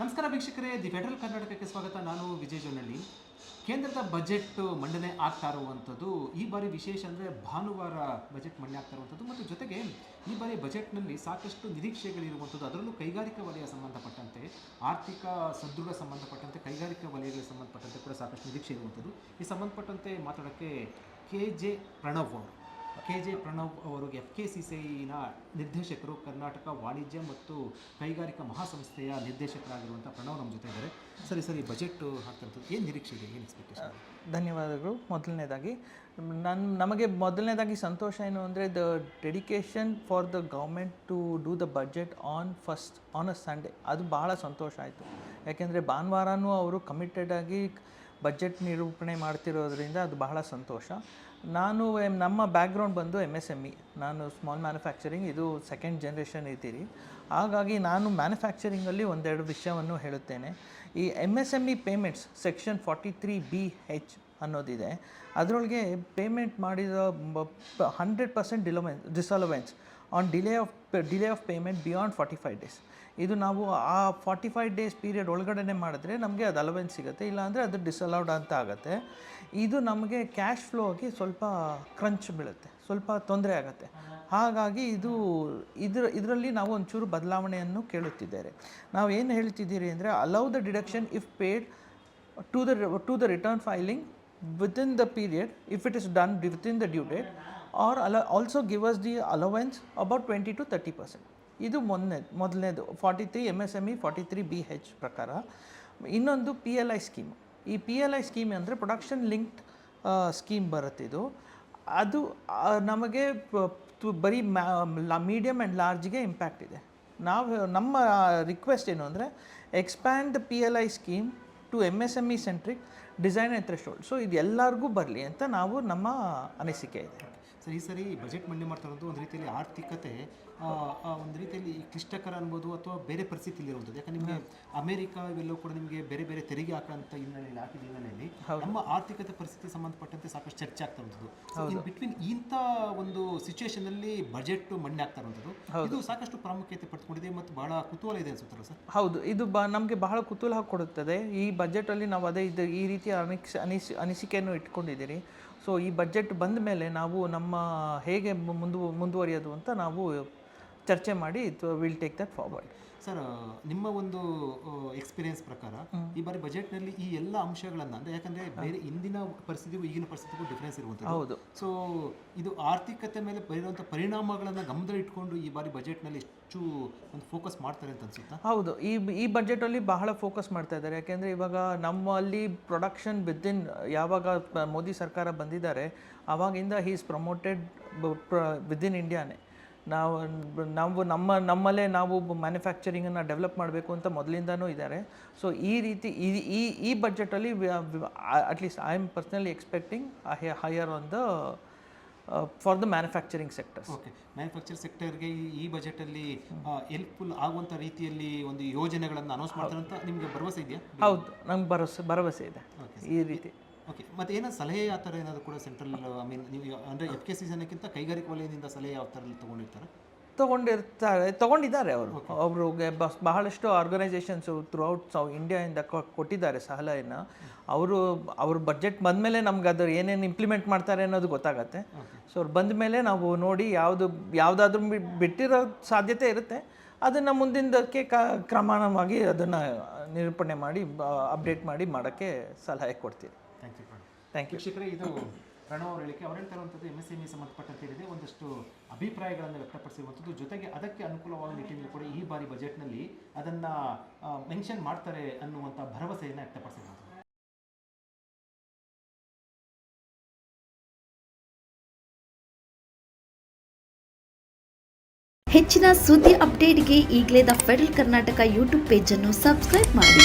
ನಮಸ್ಕಾರ ವೀಕ್ಷಕರೇ, the federal ಕರ್ನಾಟಕಕ್ಕೆ ಸ್ವಾಗತ. ನಾನು ವಿಜಯ್ ಜೊನ್ನಳ್ಳಿ ಕೇಂದ್ರದ ಬಜೆಟ್ ಮಂಡನೆ ಆಗ್ತಾ ಇರುವಂಥದ್ದು, ಈ ಬಾರಿ ವಿಶೇಷ ಅಂದರೆ ಭಾನುವಾರ ಬಜೆಟ್ ಮಂಡನೆ ಆಗ್ತಾ ಇರುವಂಥದ್ದು ಮತ್ತು ಜೊತೆಗೆ ಈ ಬಾರಿ ಬಜೆಟ್ನಲ್ಲಿ ಸಾಕಷ್ಟು ನಿರೀಕ್ಷೆಗಳಿರುವಂಥದ್ದು ಅದರಲ್ಲೂ ಕೈಗಾರಿಕಾ ವಲಯ ಸಂಬಂಧಪಟ್ಟಂತೆ, ಆರ್ಥಿಕ ಸದೃಢ ಸಂಬಂಧಪಟ್ಟಂತೆ, ಕೈಗಾರಿಕಾ ವಲಯಗಳಿಗೆ ಸಂಬಂಧಪಟ್ಟಂತೆ ಕೂಡ ಸಾಕಷ್ಟು ನಿರೀಕ್ಷೆ ಇರುವಂಥದ್ದು. ಈ ಸಂಬಂಧಪಟ್ಟಂತೆ ಮಾತಾಡೋಕ್ಕೆ ಕೆ ಜೆ ಪ್ರಣವ್ ಅವರು. ಕೆ ಜೆ ಪ್ರಣವ್ ಅವರು ಎಫ್ ಕೆ ಸಿ ಸಿನ ನಿರ್ದೇಶಕರು ಕರ್ನಾಟಕ ವಾಣಿಜ್ಯ ಮತ್ತು ಕೈಗಾರಿಕಾ ಮಹಾಸಂಸ್ಥೆಯ ನಿರ್ದೇಶಕರಾಗಿರುವಂಥ ಪ್ರಣವ್ ನಮ್ಮ ಜೊತೆ ಇದ್ದಾರೆ. ಸರಿ ಸರಿ ಬಜೆಟ್ ಹಾಕ್ತಿರೋದು ಏನು ನಿರೀಕ್ಷೆ ಇದೆ? ಏನು ಎಕ್ಸ್ಪೆಕ್ಟೇಷನ್ ಧನ್ಯವಾದಗಳು. ಮೊದಲನೇದಾಗಿ ನನ್ನ ನಮಗೆ ಮೊದಲನೇದಾಗಿ ಸಂತೋಷ ಏನು ಅಂದರೆ the dedication for the government to do the budget on first on a Sunday ಅದು ಭಾಳ ಸಂತೋಷ ಆಯಿತು. ಯಾಕೆಂದರೆ ಭಾನುವಾರನೂ ಅವರು ಕಮಿಟೆಡ್ ಆಗಿ ಬಜೆಟ್ ನಿರೂಪಣೆ ಮಾಡ್ತಿರೋದ್ರಿಂದ ಅದು ಬಹಳ ಸಂತೋಷ. ನಾನು ನಮ್ಮ ಬ್ಯಾಕ್ಗ್ರೌಂಡ್ ಬಂದು ಎಂ ಎಸ್ ಎಂ ಇ ನಾನು ಸ್ಮಾಲ್ ಮ್ಯಾನುಫ್ಯಾಕ್ಚರಿಂಗ್ ಇದು ಸೆಕೆಂಡ್ ಜನ್ರೇಷನ್ ಇದ್ದೀರಿ. ಹಾಗಾಗಿ ನಾನು ಮ್ಯಾನುಫ್ಯಾಕ್ಚರಿಂಗಲ್ಲಿ ಒಂದೆರಡು ವಿಷಯವನ್ನು ಹೇಳುತ್ತೇನೆ. ಈ M S M E payments section forty three B H ಅನ್ನೋದಿದೆ. ಅದರೊಳಗೆ ಪೇಮೆಂಟ್ ಮಾಡಿದ hundred percent disallowance disallowance on delay of delay of payment beyond forty five days ಇದು ನಾವು ಆ ಫಾರ್ಟಿ ಫೈವ್ ಡೇಸ್ ಪೀರಿಯಡ್ ಒಳಗಡೆ ಮಾಡಿದ್ರೆ ನಮಗೆ ಅದು ಅಲವೆನ್ಸ್ ಸಿಗುತ್ತೆ, ಇಲ್ಲಾಂದರೆ ಅದು ಡಿಸಲೌಡ್ ಅಂತ ಆಗುತ್ತೆ. ಇದು ನಮಗೆ ಕ್ಯಾಶ್ ಫ್ಲೋ ಆಗಿ ಸ್ವಲ್ಪ ಕ್ರಂಚ್ ಬೀಳುತ್ತೆ, ಸ್ವಲ್ಪ ತೊಂದರೆ ಆಗುತ್ತೆ. ಹಾಗಾಗಿ ಇದು, ಇದ್ರ, ಇದರಲ್ಲಿ ನಾವು ಒಂಚೂರು ಬದಲಾವಣೆಯನ್ನು ಕೇಳುತ್ತಿದ್ದೇವೆ. ನಾವು ಏನು ಹೇಳ್ತಿದ್ದೀರಿ ಅಂದರೆ allow the deduction if paid to the to the return filing within the period if it is done within the due date or ಅಲ also give us the allowance about 20 to 30 percent. ಇದು ಮೊನ್ನೆ, ಮೊದಲನೇದು forty three M S M E forty three B H ಪ್ರಕಾರ. ಇನ್ನೊಂದು P L I scheme ಈ P L I scheme ಅಂದರೆ production linked scheme ಬರುತ್ತೆ ಇದು. ಅದು ನಮಗೆ ಬರೀ ಮ್ಯಾ ಮೀಡಿಯಮ್ ಆ್ಯಂಡ್ ಲಾರ್ಜ್ಗೆ ಇಂಪ್ಯಾಕ್ಟ್ ಇದೆ. ನಾವು ನಮ್ಮ ರಿಕ್ವೆಸ್ಟ್ ಏನು ಅಂದರೆ expand the P L I scheme to M S M E centric design and threshold so ಇದು ಎಲ್ಲರಿಗೂ ಬರಲಿ ಅಂತ ನಾವು ನಮ್ಮ ಅನಿಸಿಕೆ ಇದೆ. ಸರ್ ಈ ಸರಿ ಬಜೆಟ್ ಮಂಡನೆ ಮಾಡ್ತಾ ಇರೋದು ಒಂದು ರೀತಿಯಲ್ಲಿ ಆರ್ಥಿಕತೆ ಒಂದು ರೀತಿಯಲ್ಲಿ ಕ್ಲಿಷ್ಟಕರ ಅನ್ಬೋದು ಅಥವಾ ಬೇರೆ ಪರಿಸ್ಥಿತಿಯಲ್ಲಿ ಇರುವಂಥದ್ದು. ಯಾಕಂದ್ರೆ ನಿಮಗೆ ಅಮೆರಿಕ ಕೂಡ ನಿಮಗೆ ಬೇರೆ ಬೇರೆ ತೆರಿಗೆ ಹಾಕೋಂಥ ಹಿನ್ನೆಲೆಯಲ್ಲಿ ಹಾಕಿದ ಹಿನ್ನೆಲೆಯಲ್ಲಿ ನಮ್ಮ ಆರ್ಥಿಕತೆ ಪರಿಸ್ಥಿತಿ ಸಂಬಂಧಪಟ್ಟಂತೆ ಸಾಕಷ್ಟು ಚರ್ಚೆ ಆಗ್ತಾ ಇರುವಂಥದ್ದು. ಬಿಟ್ವೀನ್ ಇಂಥ ಒಂದು ಸಿಚುವೇಶನ್ ಅಲ್ಲಿ ಬಜೆಟ್ ಮಂಡನೆ ಆಗ್ತಾ ಇರುವಂಥದ್ದು ಇದು ಸಾಕಷ್ಟು ಪ್ರಾಮುಖ್ಯತೆ ಪಡೆದುಕೊಂಡಿದೆ ಮತ್ತು ಬಹಳ ಕುತೂಹಲ ಇದೆ ಅನ್ಸುತ್ತಲ್ಲ ಸರ್? ಹೌದು. ಇದು ಬ ನಮಗೆ ಬಹಳ ಕುತೂಹಲ ಕೊಡುತ್ತದೆ. ಈ ಬಜೆಟಲ್ಲಿ ನಾವು ಅದೇ ಇದು ಈ ರೀತಿಯ ಅನಿಕ್ಷ ಅನಿಸ್ ಅನಿಸಿಕೆಯನ್ನು ಇಟ್ಕೊಂಡಿದ್ದೀರಿ. ಸೊ ಈ ಬಜೆಟ್ ಬಂದ ಮೇಲೆ ನಾವು ನಮ್ಮ ಹೇಗೆ ಮುಂದು ಮುಂದುವರಿಯೋದು ಅಂತ ನಾವು ಚರ್ಚೆ ಮಾಡಿ will take that forward sir ನಿಮ್ಮ ಒಂದು ಎಕ್ಸ್ಪೀರಿಯನ್ಸ್ ಪ್ರಕಾರ ಈ ಬಾರಿ ಬಜೆಟ್ನಲ್ಲಿ ಈ ಎಲ್ಲ ಅಂಶಗಳನ್ನು ಅಂದರೆ ಯಾಕಂದರೆ ಬೇರೆ ಇಂದಿನ ಪರಿಸ್ಥಿತಿಗೂ ಈಗಿನ ಪರಿಸ್ಥಿತಿಗೂ ಡಿಫ್ರೆನ್ಸ್ ಇರುವಂಥದ್ದು. ಹೌದು. ಸೊ ಇದು ಆರ್ಥಿಕತೆ ಮೇಲೆ ಬರೆಯುವಂಥ ಪರಿಣಾಮಗಳನ್ನು ಗಮನದಲ್ಲಿ ಇಟ್ಕೊಂಡು ಈ ಬಾರಿ ಬಜೆಟ್ನಲ್ಲಿ ಹೆಚ್ಚು ಒಂದು ಫೋಕಸ್ ಮಾಡ್ತಾರೆ ಅಂತ ಅನ್ಸುತ್ತಾ? ಹೌದು. ಈ ಈ ಬಜೆಟಲ್ಲಿ ಬಹಳ ಫೋಕಸ್ ಮಾಡ್ತಾ ಇದ್ದಾರೆ. ಯಾಕೆಂದರೆ ಇವಾಗ ನಮ್ಮಲ್ಲಿ ಪ್ರೊಡಕ್ಷನ್ ವಿದಿನ್ ಯಾವಾಗ ಮೋದಿ ಸರ್ಕಾರ ಬಂದಿದ್ದಾರೆ ಆವಾಗಿಂದ ಹೀಸ್ ಪ್ರಮೋಟೆಡ್ ವಿದಿನ್ ಇಂಡಿಯಾನೇ ನಾವು ನಾವು ನಮ್ಮ ನಮ್ಮಲ್ಲೇ ನಾವು ಮ್ಯಾನುಫ್ಯಾಕ್ಚರಿಂಗನ್ನು ಡೆವಲಪ್ ಮಾಡಬೇಕು ಅಂತ ಮೊದಲಿಂದನೂ ಇದ್ದಾರೆ. ಸೊ ಈ ರೀತಿ ಈ ಈ ಈ ಬಜೆಟಲ್ಲಿ at least I am personally expecting higher on the for the manufacturing sectors okay manufacture ಸೆಕ್ಟರ್ಗೆ ಈ ಈ ಬಜೆಟಲ್ಲಿ ಹೆಲ್ಪ್ಫುಲ್ ಆಗುವಂಥ ರೀತಿಯಲ್ಲಿ ಒಂದು ಯೋಜನೆಗಳನ್ನು ಅನೌನ್ಸ್ ಮಾಡ್ತಾರೆ ಅಂತ ನಿಮಗೆ ಭರವಸೆ ಇದೆಯಾ? ಹೌದು. ನಮ್ಗೆ ಭರವಸೆ ಭರವಸೆ ಇದೆ. ಈ ರೀತಿ. ಓಕೆ ಮತ್ತೆ ಏನೋ ಸಲಹೆ ಆ ಥರ ಏನಾದರೂ ಕೂಡ ಸೆಂಟ್ರಲ್ ಐ ಮೀನ್ ನೀವು ಅಂದರೆ ಎಫ್ ಕೆ ಸಿ ಜನಕ್ಕಿಂತ ಕೈಗಾರಿಕಾ ವಲಯದಿಂದ ಸಲಹೆ ಯಾವ ಥರ ತೊಗೊಂಡಿರ್ತಾರೆ? ತೊಗೊಂಡಿರ್ತಾರೆ ತೊಗೊಂಡಿದ್ದಾರೆ ಅವರು. ಅವ್ರಿಗೆ ಬಸ್ ಬಹಳಷ್ಟು ಆರ್ಗನೈಸೇಷನ್ಸು ಥ್ರೂ ಔಟ್ ಸೌ ಇಂಡಿಯಾಯಿಂದ ಕೊಟ್ಟಿದ್ದಾರೆ ಸಲಹೆಯನ್ನು. ಅವರು ಅವ್ರ ಬಜೆಟ್ ಬಂದಮೇಲೆ ನಮ್ಗೆ ಅದು ಏನೇನು ಇಂಪ್ಲಿಮೆಂಟ್ ಮಾಡ್ತಾರೆ ಅನ್ನೋದು ಗೊತ್ತಾಗತ್ತೆ. ಸೊ ಅವ್ರು ಬಂದ ಮೇಲೆ ನಾವು ನೋಡಿ ಯಾವುದು ಯಾವುದಾದ್ರೂ ಬಿಟ್ಟಿರೋ ಸಾಧ್ಯತೆ ಇರುತ್ತೆ. ಅದನ್ನು ಮುಂದಿನದಕ್ಕೆ ಕ ಕ್ರಮಾಣವಾಗಿ ಅದನ್ನು ನಿರೂಪಣೆ ಮಾಡಿ ಅಪ್ಡೇಟ್ ಮಾಡಿ ಮಾಡೋಕ್ಕೆ ಸಲಹೆ ಕೊಡ್ತೀವಿ. Thank you Pranav thank you ವೀಕ್ಷಕರೇ ಇದು ಪ್ರಣವ್ ಅವರು ಹೇಳಿಕೆ. ಅವ್ರು ಹೇಳ್ತಾ ಇರುವಂಥದ್ದು ಎಂ ಎಸ್ ಎಂ ಇ ಸಂಬಂಧಪಟ್ಟಂತೆ ಒಂದಷ್ಟು ಅಭಿಪ್ರಾಯಗಳನ್ನು ವ್ಯಕ್ತಪಡಿಸಿರುವಂಥದ್ದು. ಜೊತೆಗೆ ಅದಕ್ಕೆ ಅನುಕೂಲವಾದ ನಿಟ್ಟಿನಲ್ಲಿ ಕೂಡ ಈ ಬಾರಿ ಬಜೆಟ್ನಲ್ಲಿ ಅದನ್ನು ಮೆನ್ಷನ್ ಮಾಡ್ತಾರೆ ಅನ್ನುವಂಥ ಭರವಸೆಯನ್ನು ವ್ಯಕ್ತಪಡಿಸಿರುವಂಥದ್ದು. ಹೆಚ್ಚಿನ ಸುದ್ದಿ ಅಪ್ಡೇಟ್ಗೆ ಈಗಲೇ ದ ಫೆಡರಲ್ ಕರ್ನಾಟಕ ಯೂಟ್ಯೂಬ್ ಪೇಜನ್ನು ಸಬ್ಸ್ಕ್ರೈಬ್ ಮಾಡಿ.